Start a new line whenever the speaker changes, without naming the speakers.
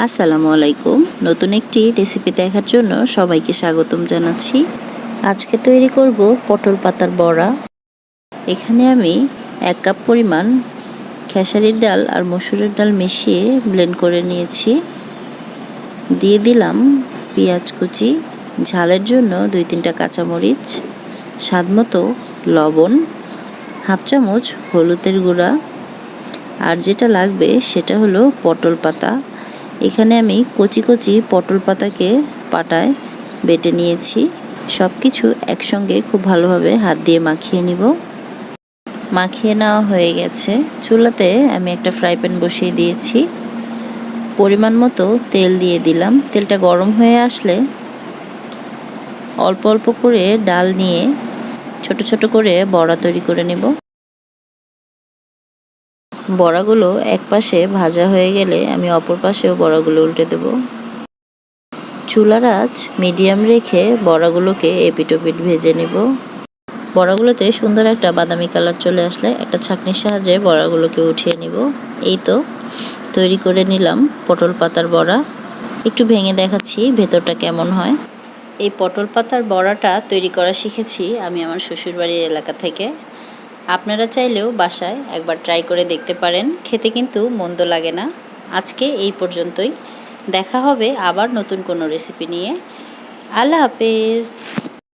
আসসালামু আলাইকুম। নতুন একটি রেসিপি দেখার জন্য সবাইকে স্বাগতম জানাচ্ছি। আজকে তৈরি করব পটল পাতার বড়া। এখানে আমি এক কাপ পরিমাণ খেসারির ডাল আর মসুরের ডাল মিশিয়ে ব্লেন্ড করে নিয়েছি। দিয়ে দিলাম পেঁয়াজ কুচি, ঝালের জন্য দুই তিনটা কাঁচামরিচ, স্বাদ মতো লবণ, হাফ চামচ হলুদের গুঁড়া। আর যেটা লাগবে সেটা হলো পটল পাতা। এখানে আমি কচি কচি পটল পাতাকে পাটায় বেটে নিয়েছি। সব কিছু একসঙ্গে খুব ভালোভাবে হাত দিয়ে মাখিয়ে নিব। মাখিয়ে নেওয়া হয়ে গেছে। চুলাতে আমি একটা ফ্রাই প্যান বসিয়ে দিয়েছি। পরিমাণ মতো তেল দিয়ে দিলাম। তেলটা গরম হয়ে আসলে অল্প অল্প করে ডাল নিয়ে ছোট ছোট করে বড়া তৈরি করে নেব। বড়াগুলো এক পাশে ভাজা হয়ে গেলে আমি অপর পাশেও বড়াগুলো উল্টে দেব। চুলার আঁচ মিডিয়াম রেখে বড়াগুলোকে এপিটোপিট ভেজে নেব। বড়াগুলোতে সুন্দর একটা বাদামি কালার চলে আসলে একটা ছাঁকনির সাহায্যে বড়াগুলোকে উঠিয়ে নিব। এই তো, তৈরি করে নিলাম পটল পাতার বড়া। একটু ভেঙে দেখাচ্ছি ভেতরটা কেমন হয়। এই পটল পাতার বড়াটা তৈরি করা শিখেছি আমি আমার শ্বশুরবাড়ির এলাকা থেকে। আপনারা চাইলেও বাসায় একবার ট্রাই করে দেখতে পারেন। খেতে কিন্তু মন্দ লাগে না। আজকে এই পর্যন্তই। দেখা হবে আবার নতুন কোনো রেসিপি নিয়ে। আল্লাহ হাফেজ।